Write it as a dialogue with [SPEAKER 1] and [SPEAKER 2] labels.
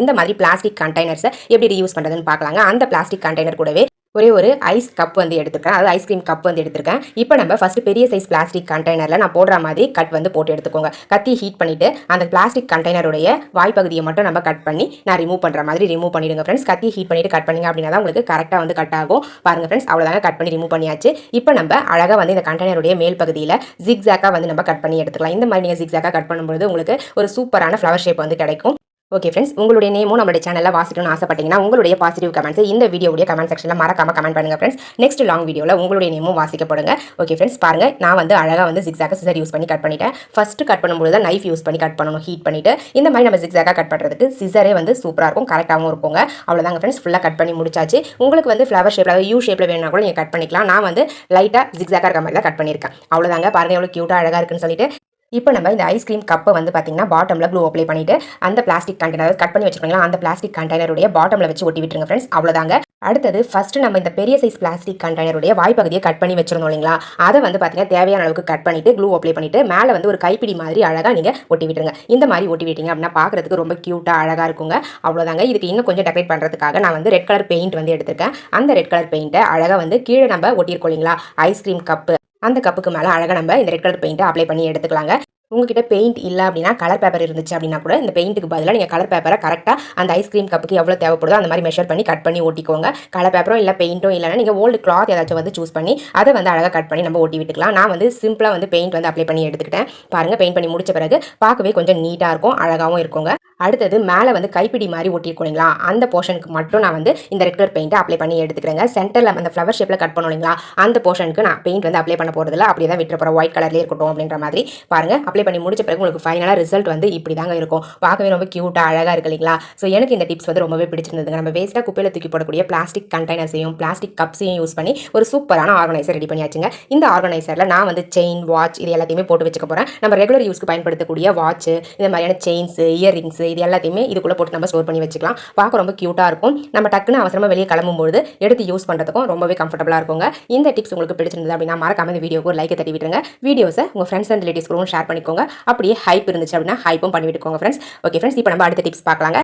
[SPEAKER 1] இந்த மாதிரி பிளாஸ்டிக் கண்டெய்னர்ஸை எப்படி ரீயூஸ் பண்ணுறதுன்னு பார்க்கலாங்க. அந்த பிளாஸ்டிக் கண்டெய்னர் கூடவே ஒரே ஒரு ஐஸ் கப் வந்து எடுத்துருக்கேன். அதாவது ஐஸ்கிரீம் கப் வந்து எடுத்திருக்கேன். இப்போ நம்ம ஃபர்ஸ்ட் பெரிய சைஸ் பிளாஸ்டிக் கண்டெய்னரில் நான் போடுற மாதிரி கட் வந்து போட்டு எடுத்துக்கோங்க. கத்தி ஹீட் பண்ணிவிட்டு அந்த பிளாஸ்டிக் கண்டெய்னருடைய வாய்ப்பகுதியை மட்டும் நம்ம கட் பண்ணி நான் ரிமூவ் பண்ணுற மாதிரி ரிமூவ் பண்ணிடுங்க ஃப்ரெண்ட்ஸ் கத்தி ஹீட் பண்ணிட்டு கட் பண்ணிங்க அப்படின்னா தான் உங்களுக்கு கரெக்டாக வந்து கட் ஆகும். பாருங்கள் ஃப்ரெண்ட்ஸ் அவ்வளோதாங்க கட் பண்ணி ரிமூவ் பண்ணியாச்சு. இப்போ நம்ம அழகாக வந்து இந்த கண்டெய்னருடைய மேல் பகுதியில் ஜிக்ஸாக்காக வந்து நம்ம கட் பண்ணி எடுத்துக்கலாம். இந்த மாதிரி நீங்கள் ஜிக்ஸாக்காக கட் பண்ணும்போது உங்களுக்கு ஒரு சூப்பரான ஃப்ளவர் ஷேப் வந்து கிடைக்கும். ஓகே ஃப்ரெண்ட்ஸ் உங்களுடைய நேமும் நம்மளுடைய சேனலில் வாசிக்கணும்னு ஆசைப்பட்டீங்கன்னா உங்களுடைய பாசிட்டிவ் கமெண்ட்ஸ் இந்த வீடியோடைய கமெண்ட் செக்ஷனில் மறக்காம கமெண்ட் பண்ணுங்க ஃப்ரெண்ட்ஸ் நெக்ஸ்ட் லாங் வீடியோவில் உங்களுடைய நேமும் வாசிக்கப்படுங்க ஓகே ஃப்ரெண்ட்ஸ் பாருங்க நான் வந்து அழகாக வந்து ஜிக்ஸாக சிசர் யூஸ் பண்ணி கட் பண்ணிட்டேன். ஃபஸ்ட்டு கட் பண்ணும்போது தான் நைஃப் யூஸ் பண்ணி கட் பண்ணணும் ஹீட் பண்ணிட்டு. இந்த மாதிரி நம்ம ஜிக்ஸாக கட் பண்ணுறதுக்கு சிசரே வந்து சூப்பராக இருக்கும் கரெக்டாகவும் இருப்போங்க அவ்வளோதாங்க ஃப்ரெண்ட்ஸ் ஃபுல்லாக கட் பண்ணி முடிச்சாச்சு. உங்களுக்கு வந்து ஃப்ளவர் ஷேப்பில் யூ ஷேப்பில் வேணும்னா கூட நீங்கள் கட் பண்ணிக்கலாம். நான் வந்து லைட்டாக ஜிக்ஸாக இருக்க மாதிரி தான் கட் பண்ணியிருக்கேன். அவ்வளோதாங்க பாருங்க எவ்வளோ க்யூட்டாக அழகாக இருக்குன்னு சொல்லிட்டு. இப்போ நம்ம இந்த ஐஸ்கிரீம் கப்பை வந்து பார்த்தீங்கன்னா பாட்டமில் க்ளூ அப்ளை பண்ணிவிட்டு அந்த பிளாஸ்டிக் கண்டெய்னர் கட் பண்ணி வச்சுருக்கீங்களா அந்த பிளாஸ்டிக் கண்டெய்னருடைய பாட்டமில் வச்சு ஒட்டி விட்டுருங்க ஃப்ரெண்ட்ஸ் அவ்வளோதாங்க அடுத்தது ஃபஸ்ட்டு நம்ம இந்த பெரிய சைஸ் பிளாஸ்டிக் கண்டெய்னருடைய வாய்ப்பகுதியை கட் பண்ணி வச்சிருந்தோம் இல்லைங்களா? அதை வந்து பார்த்தீங்கன்னா தேவையான அளவுக்கு கட் பண்ணிவிட்டு க்ளூ அப்ளை பண்ணிட்டு மேலே வந்து ஒரு கைப்பிடி மாதிரி அழகாக நீங்கள் ஒட்டி விட்டுருங்க. இந்த மாதிரி ஒட்டி விட்டீங்க அப்படின்னா பார்க்குறதுக்கு ரொம்ப க்யூட்டாக அழகாக இருக்குங்க. அவ்வளோதாங்க இதுக்கு இன்னும் கொஞ்சம் டெக்கரேட் பண்ணுறதுக்காக நான் வந்து ரெட் கலர் பெயிண்ட் வந்து எடுத்திருக்கேன். அந்த ரெட் கலர் பெயிண்ட்டை அழகாக வந்து கீழே நம்ம ஒட்டியிருக்கோம் இல்லைங்களா? ஐஸ்கிரீம் கப்பு அந்த கப்புக்கு மேலே அழகாக நம்ம இந்த ரெட் கலர் பெயிண்ட்டை அப்ளை பண்ணி எடுத்துக்கலாங்க. உங்ககிட்ட பெயிண்ட் இல்லை அப்படின்னா கலர் பேப்பர் இருந்துச்சு அப்படின்னா கூட இந்த பெயிண்ட்டுக்கு பதிலாக நீங்கள் கலர் பேப்பரை கரெக்டாக அந்த ஐஸ்கிரீம் கப்புக்கு எவ்வளோ தேவைப்படுதோ அந்த மாதிரி மெஷர் பண்ணி கட் பண்ணி ஓட்டிக்கோங்க. கலர் பேப்பரும் இல்லை பெயிண்ட்டும் இல்லைனா நீங்கள் ஓல்டு கிளாத் ஏதாச்சும் வந்து சூஸ் பண்ணி அதை வந்து அழகாக கட் பண்ணி நம்ம ஓட்டி விட்டுக்கலாம். நான் வந்து சிம்பிளாக வந்து பெயிண்ட் வந்து அப்ளை பண்ணி எடுத்துக்கிட்டேன். பாருங்கள் பெயிண்ட் பண்ணி முடிச்ச பிறகு பார்க்கவே கொஞ்சம் நீட்டாக இருக்கும் அழகாகவும் இருக்குங்க. அடுத்தது மேலே வந்து கைப்பிடி மாதிரி ஒட்டியிருக்கோம் இல்லைங்களா? அந்த போர்ஷனுக்கு மட்டும் நான் வந்து இந்த ரெட் கலர் பெயிண்ட்டை அப்ளை பண்ணி எடுத்துக்கிறேங்க. சென்டரில் அந்த ஃப்ளவர் ஷேப்பில் கட் பண்ணோம் இல்லைங்களா? அந்த போர்ஷனுக்கு நான் பெயிண்ட் வந்து அப்ளை பண்ண போகிறதில்ல அப்படியே தான் விட்டுற போகிறேன் ஒயிட் கலர்லேயே இருக்கட்டும் அப்படின்ற மாதிரி. பாருங்கள் அப்ளை பண்ணி முடிச்ச பிறகு உங்களுக்கு ஃபைனலாக ரிசல்ட் வந்து இப்படி தாங்க இருக்கும். பார்க்கவே ரொம்ப க்யூட்டாக அழகாக இருக்கு இல்லைங்களா? ஸோ எனக்கு இந்த டிப்ஸ் வந்து ரொம்பவே பிடிச்சிருந்ததுங்க. நம்ம வேஸ்ட்டாக குப்பையில் தூக்கி போடக்கூடிய பிளாஸ்டிக் கண்டெய்னர்ஸையும் பிளாஸ்டிக் கப்ஸையும் யூஸ் பண்ணி ஒரு சூப்பரான ஆர்கனைசர் ரெடி பண்ணியாச்சுங்க. இந்த ஆர்கனைசரில் நான் வந்து செயின் வாட்ச் இது எல்லாத்தையுமே போட்டு வச்சுக்க போகிறேன் நம்ம ரெகுலர் யூஸ்க்கு பயன்படுத்தக்கூடிய வாட்ச் இந்த மாதிரியான செயின்ஸ் இயரிங்ஸ் இது எல்லாத்தையுமே இதுக்குள்ளே போட்டு நம்ம ஸ்டோர் பண்ணி வச்சுக்கலாம். பார்க்க ரொம்ப க்யூட்டாக இருக்கும். நம்ம டக்குன்னு அவசரமாக வெளியே கிளம்பும்போது எடுத்து யூஸ் பண்ணுறதுக்கும் ரொம்பவே கம்ஃபர்டபுளாக இருக்குங்க. இந்த டிப்ஸ் உங்களுக்கு பிடிச்சிருந்தது அப்படின்னா மறக்காம இந்த வீடியோக்கு ஒரு லைக்கை தட்டி விட்டுருங்க. வீடியோஸை உங்கள் ஃப்ரெண்ட்ஸ் அண்ட் ரிலேட்டிவ்ஸ் ஷேர் பண்ணிக்கோங்க. அப்படியே ஹைப் இருந்துச்சு அப்படின்னா ஹைப்பும் பண்ணி விட்டுக்கோங்க ஃப்ரெண்ட்ஸ் ஓகே ஃப்ரெண்ட்ஸ் இப்போ நம்ம அடுத்த டிப்ஸ் பார்க்கலாங்க.